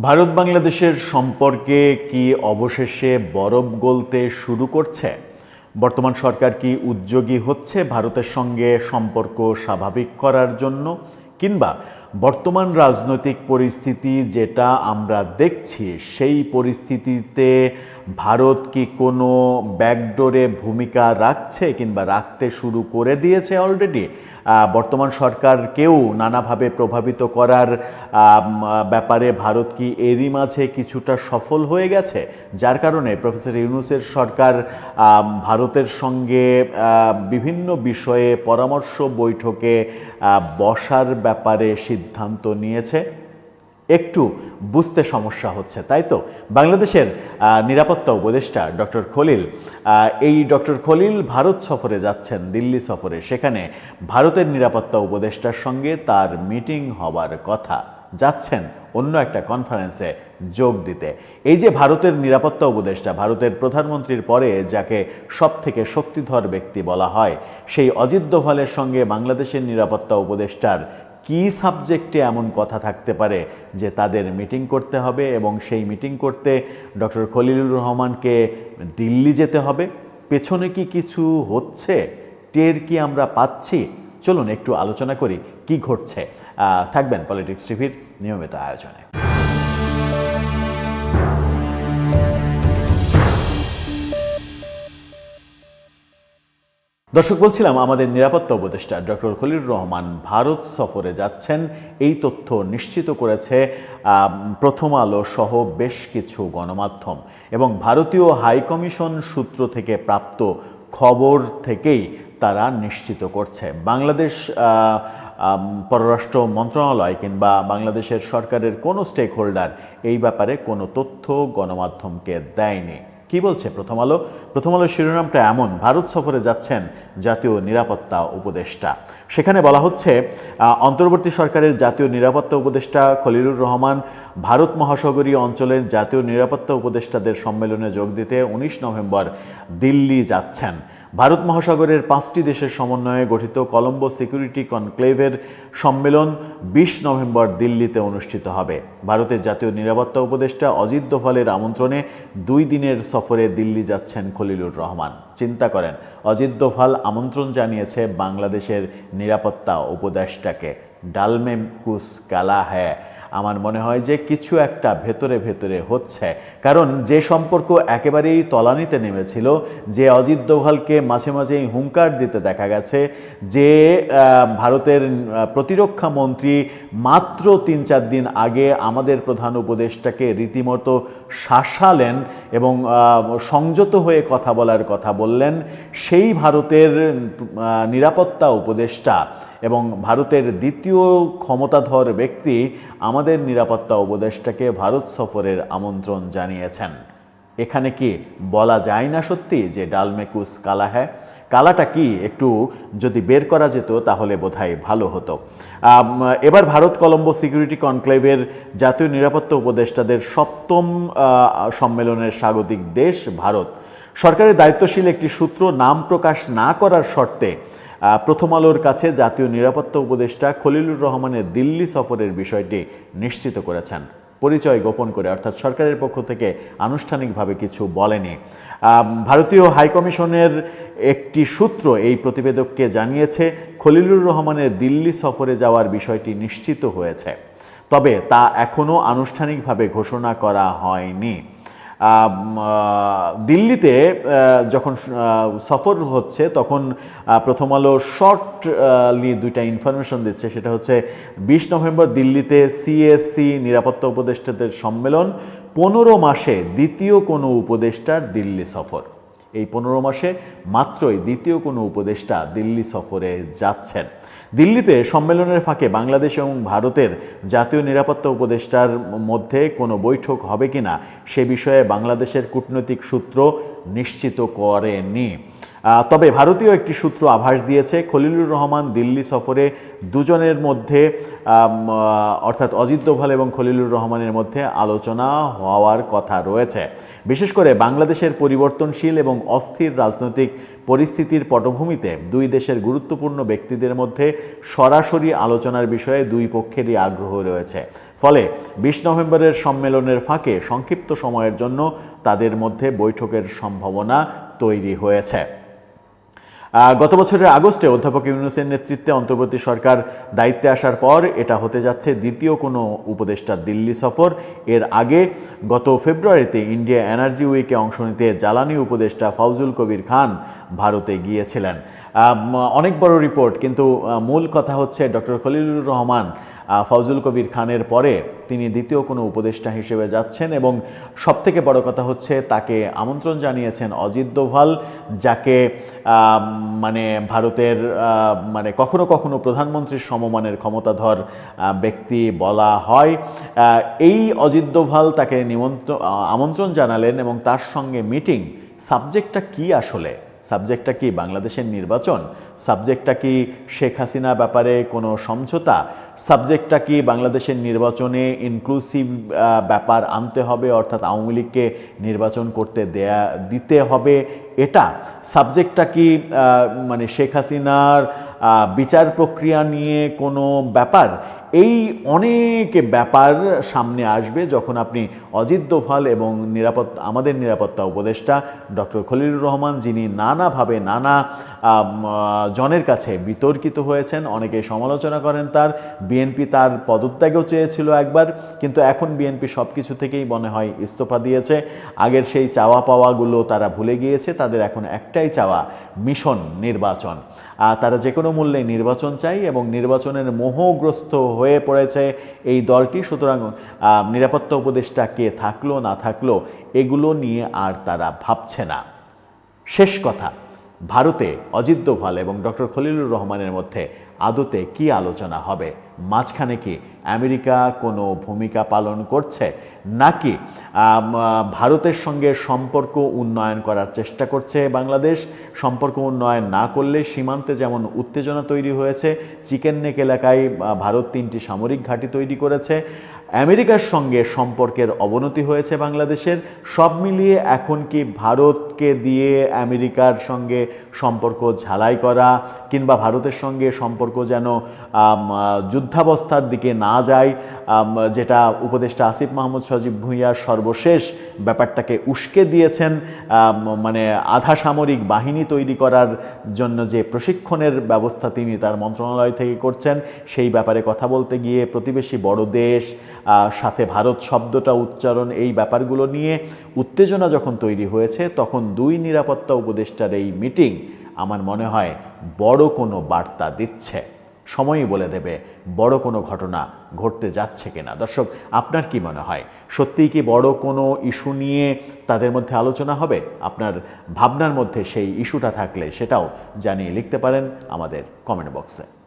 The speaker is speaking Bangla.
ভারত বাংলাদেশের সম্পর্কে কি অবশেষে বরফ গলতে শুরু করছে? বর্তমান সরকার কি উদ্যোগী হচ্ছে ভারতের সঙ্গে সম্পর্ক স্বাভাবিক করার জন্য? কিংবা বর্তমান রাজনৈতিক পরিস্থিতি যেটা আমরা দেখছি, সেই পরিস্থিতিতে ভারত কি কোনো ব্যাকডোরে ভূমিকা রাখছে কিংবা রাখতে শুরু করে দিয়েছে অলরেডি বর্তমান সরকারকেও নানাভাবে প্রভাবিত করার ব্যাপারে ভারত কি এরই মাঝে কিছুটা সফল হয়ে গেছে? যার কারণে প্রফেসর ইউনুসের সরকার ভারতের সঙ্গে বিভিন্ন বিষয়ে পরামর্শ বৈঠকে বসার ব্যাপারে নিয়েছে। একটু বুঝতে সমস্যা হচ্ছে, তাই তো? বাংলাদেশের নিরাপত্তা উপদেষ্টা ডক্টর খলিল এই ডক্টর খলিল ভারত সফরে যাচ্ছেন, দিল্লি সফরে। সেখানে ভারতের নিরাপত্তা উপদেষ্টার সঙ্গে তার মিটিং হবার কথা। যাচ্ছেন অন্য একটা কনফারেন্সে যোগ দিতে। এই যে ভারতের নিরাপত্তা উপদেষ্টা, ভারতের প্রধানমন্ত্রীর পরে যাকে সব থেকে শক্তিধর ব্যক্তি বলা হয়, সেই অজিত দোভালের সঙ্গে বাংলাদেশের নিরাপত্তা উপদেষ্টার কি সাবজেক্টে এমন কথা থাকতে পারে যে তাদের মিটিং করতে হবে এবং সেই মিটিং করতে ডক্টর খলিলুর রহমানকে দিল্লি যেতে হবে? পেছনে কি কিছু হচ্ছে? টের কি আমরা পাচ্ছি? চলুন একটু আলোচনা করি, কি ঘটছে? থাকবেন পলিটিক্স টিভির নিয়মিত আয়োজনে। দর্শক, বলছিলাম আমাদের নিরাপত্তা উপদেষ্টা ডক্টর খলিল রহমান ভারত সফরে যাচ্ছেন। এই তথ্য নিশ্চিত করেছে প্রথম আলো সহ বেশ কিছু গণমাধ্যম। এবং ভারতীয় হাইকমিশন সূত্র থেকে প্রাপ্ত খবর থেকেই তারা নিশ্চিত করছে। বাংলাদেশ পররাষ্ট্র মন্ত্রণালয় কিংবা বাংলাদেশের সরকারের কোনো স্টেক হোল্ডার এই ব্যাপারে কোনো তথ্য গণমাধ্যমকে দেয়নি। কি বলছে? প্রথম আলো, প্রথম আলোর শিরোনামটা এমন, ভারত সফরে যাচ্ছেন জাতীয় নিরাপত্তা উপদেষ্টা। সেখানে বলা হচ্ছে অন্তর্বর্তী সরকারের জাতীয় নিরাপত্তা উপদেষ্টা খলিলুর রহমান, ভারত মহাসাগরীয় অঞ্চলের জাতীয় নিরাপত্তা উপদেষ্টাদের সম্মেলনে যোগ দিতে উনিশ নভেম্বর দিল্লি যাচ্ছেন। ভারত মহাসাগরের পাঁচটি দেশের সমন্বয়ে গঠিত কলম্বো সিকিউরিটি কনক্লেভের সম্মেলন বিশ নভেম্বর দিল্লিতে অনুষ্ঠিত হবে। ভারতের জাতীয় নিরাপত্তা উপদেষ্টা অজিত দোভালের আমন্ত্রণে দুই দিনের সফরে দিল্লি যাচ্ছেন খলিলুর রহমান। চিন্তা করেন, অজিত দোভাল আমন্ত্রণ জানিয়েছে বাংলাদেশের নিরাপত্তা উপদেষ্টাকে। ডালমে কুস কালা হ্যাঁ আমার মনে হয় যে কিছু একটা ভেতরে ভেতরে হচ্ছে। কারণ যে সম্পর্ক একেবারেই তলানিতে নেমেছিল, যে অজিত দোভালকে মাঝে মাঝেই হুঙ্কার দিতে দেখা গেছে, যে ভারতের প্রতিরক্ষা মন্ত্রী মাত্র তিন চার দিন আগে আমাদের প্রধান উপদেষ্টাকে রীতিমতো শাসালেন এবং সংযত হয়ে কথা বলার কথা বললেন। সেই ভারতের নিরাপত্তা উপদেষ্টা এবং ভারতের দ্বিতীয় ক্ষমতাধর ব্যক্তি আমাদের নিরাপত্তা উপদেষ্টাকে ভারত সফরের আমন্ত্রণ জানিয়েছেন। এখানে কি বলা যায় না সত্যি যে ডালমেকুস কালা হ্যাঁ? কালাটা কি একটু যদি বের করা যেত তাহলে বোধহয় ভালো হতো। এবার ভারত কলম্বো সিকিউরিটি কনক্লেভের জাতীয় নিরাপত্তা উপদেষ্টাদের সপ্তম সম্মেলনের স্বাগতিক দেশ ভারত। সরকারের দায়িত্বশীল একটি সূত্র নাম প্রকাশ না করার শর্তে প্রথম আলোর কাছে জাতীয় নিরাপত্তা উপদেষ্টা খলিলুর রহমানের দিল্লি সফরের বিষয়টি নিশ্চিত করেছেন। পরিচয় গোপন করে, অর্থাৎ সরকারের পক্ষ থেকে আনুষ্ঠানিকভাবে কিছু বলেনি। ভারতীয় হাইকমিশনের একটি সূত্র এই প্রতিবেদককে জানিয়েছে, খলিলুর রহমানের দিল্লি সফরে যাওয়ার বিষয়টি নিশ্চিত হয়েছে। তবে তা এখনও আনুষ্ঠানিকভাবে ঘোষণা করা হয়নি। দিল্লিতে যখন সফর হচ্ছে, তখন প্রথম আলো শর্টলি দুইটা ইনফরমেশন দিচ্ছে। সেটা হচ্ছে, বিশ নভেম্বর দিল্লিতে সিএসসি নিরাপত্তা উপদেষ্টাদের সম্মেলন, পনেরো মাসে দ্বিতীয় কোনো উপদেষ্টার দিল্লি সফর। এই পনেরো মাসে মাত্রই দ্বিতীয় কোনো উপদেষ্টা দিল্লি সফরে যাচ্ছেন। দিল্লিতে সম্মেলনের ফাঁকে বাংলাদেশ এবং ভারতের জাতীয় নিরাপত্তা উপদেষ্টার মধ্যে কোনো বৈঠক হবে কিনা সে বিষয়ে বাংলাদেশের কূটনৈতিক সূত্র নিশ্চিত করেনি। তবে ভারতীয় একটি সূত্র আভাস দিয়েছে, খলিলুর রহমান দিল্লি সফরে দুজনের মধ্যে অর্থাৎ অজিত দোভাল এবং খলিলুর রহমানের মধ্যে আলোচনা হওয়ার কথা রয়েছে। বিশেষ করে বাংলাদেশের পরিবর্তনশীল এবং অস্থির রাজনৈতিক পরিস্থিতির পটভূমিতে দুই দেশের গুরুত্বপূর্ণ ব্যক্তিদের মধ্যে সরাসরি আলোচনার বিষয়ে দুই পক্ষেরই আগ্রহ রয়েছে। ফলে বিশ নভেম্বরের সম্মেলনের ফাঁকে সংক্ষিপ্ত সময়ের জন্য তাদের মধ্যে বৈঠকের সম্ভাবনা তৈরি হয়েছে। গত বছরের আগস্টে অধ্যাপক ইউনুসের নেতৃত্বে অন্তর্বর্তী সরকার দায়িত্বে আসার পর এটা হতে যাচ্ছে দ্বিতীয় কোনো উপদেষ্টা দিল্লি সফর। এর আগে গত ফেব্রুয়ারিতে ইন্ডিয়া এনার্জি উইকে অংশ নিতে জ্বালানি উপদেষ্টা ফাউজুল কবির খান ভারতে গিয়েছিলেন। অনেক বড় রিপোর্ট, কিন্তু মূল কথা হচ্ছে ডক্টর খলিলুর রহমান আহ, ফাউজুল কবির খানের পরে তিনি দ্বিতীয় কোনো উপদেষ্টা হিসেবে যাচ্ছেন এবং সবথেকে বড় কথা হচ্ছে তাকে আমন্ত্রণ জানিয়েছেন অজিত দোভাল যাকে মানে ভারতের মানে কখনো কখনো প্রধানমন্ত্রীর সমমানের ক্ষমতাধর ব্যক্তি বলা হয়। এই অজিত দোভাল তাকে নিমন্ত্রণ আমন্ত্রণ জানালেন এবং তার সঙ্গে মিটিং। সাবজেক্টটা কি আসলে? সাবজেক্টটা কি বাংলাদেশের নির্বাচন? সাবজেক্টটা কি শেখ হাসিনা ব্যাপারে কোনো সমঝোতা? সাবজেক্টটা কি বাংলাদেশের নির্বাচনে ইনক্লুসিভ ব্যাপার আনতে হবে, অর্থাৎ আওয়ামী লীগকে নির্বাচন করতে দেয়া, দিতে হবে? এটা সাবজেক্টটা কি মানে শেখ হাসিনার বিচার প্রক্রিয়া নিয়ে কোনো ব্যাপার? এই অনেক ব্যাপার সামনে আসবে যখন আপনি অজিত দোভাল এবং নিরাপত্তা, আমাদের নিরাপত্তা উপদেষ্টা ডক্টর খলিলুর রহমান, যিনি নানাভাবে নানা জনের কাছে বিতর্কিত হয়েছেন অনেকে সমালোচনা করেন তার। বিএনপি তার পদত্যাগও চেয়েছিল একবার, কিন্তু এখন বিএনপি সব কিছু থেকেই মনে হয় ইস্তফা দিয়েছে। আগের সেই চাওয়া পাওয়াগুলো তারা ভুলে গিয়েছে, তাদের এখন একটাই চাওয়া, মিশন নির্বাচন। তারা যে কোনো মূল্যে নির্বাচন চাই এবং নির্বাচনের মোহগ্রস্ত হয়ে পড়েছে এই দলটি। সুতরাং নিরাপত্তা উপদেষ্টা কে থাকল, না থাকল, এগুলো নিয়ে আর তারা ভাবছে না। শেষ কথা, ভারতে অজিত দোভাল এবং ডক্টর খলিলুর রহমানের মধ্যে আদতে কি আলোচনা হবে? মাঝখানে কি আমেরিকা কোনো ভূমিকা পালন করছে? নাকি ভারতের সঙ্গে সম্পর্ক উন্নয়ন করার চেষ্টা করছে বাংলাদেশ? সম্পর্ক উন্নয়ন না করলে সীমান্তে যেমন উত্তেজনা তৈরি হয়েছে চিকেন নেক এলাকায় ভারত তিনটি সামরিক ঘাঁটি তৈরি করেছে। আমেরিকার সঙ্গে সম্পর্কের অবনতি হয়েছে বাংলাদেশের। সব মিলিয়ে এখন কি ভারতকে দিয়ে আমেরিকার সঙ্গে সম্পর্ক ঝালাই করা কিংবা ভারতের সঙ্গে সম্পর্ক যেন যুদ্ধাবস্থার দিকে না যায় যেটা উপদেষ্টা আসিফ মাহমুদ সজীব ভুঁইয়ার সর্বশেষ ব্যাপারটাকে উস্কে দিয়েছেন মানে আধা সামরিক বাহিনী তৈরি করার জন্য যে প্রশিক্ষণের ব্যবস্থা তিনি তার মন্ত্রণালয় থেকে করছেন, সেই ব্যাপারে কথা বলতে গিয়ে প্রতিবেশী বড় দেশ সাথে ভারত শব্দটা উচ্চারণ এই ব্যাপারগুলো নিয়ে উত্তেজনা যখন তৈরি হয়েছে, তখন দুই নিরাপত্তা উপদেষ্টার এই মিটিং আমার মনে হয় বড় কোনো বার্তা দিচ্ছে। সময়ই বলে দেবে বড় কোনো ঘটনা ঘটতে যাচ্ছে কিনা। দর্শক, আপনার কি মনে হয়? সত্যিই কি বড় কোনো ইস্যু নিয়ে তাদের মধ্যে আলোচনা হবে? আপনার ভাবনার মধ্যে সেই ইস্যুটা থাকলে সেটাও জানিয়ে লিখতে পারেন আমাদের কমেন্ট বক্সে।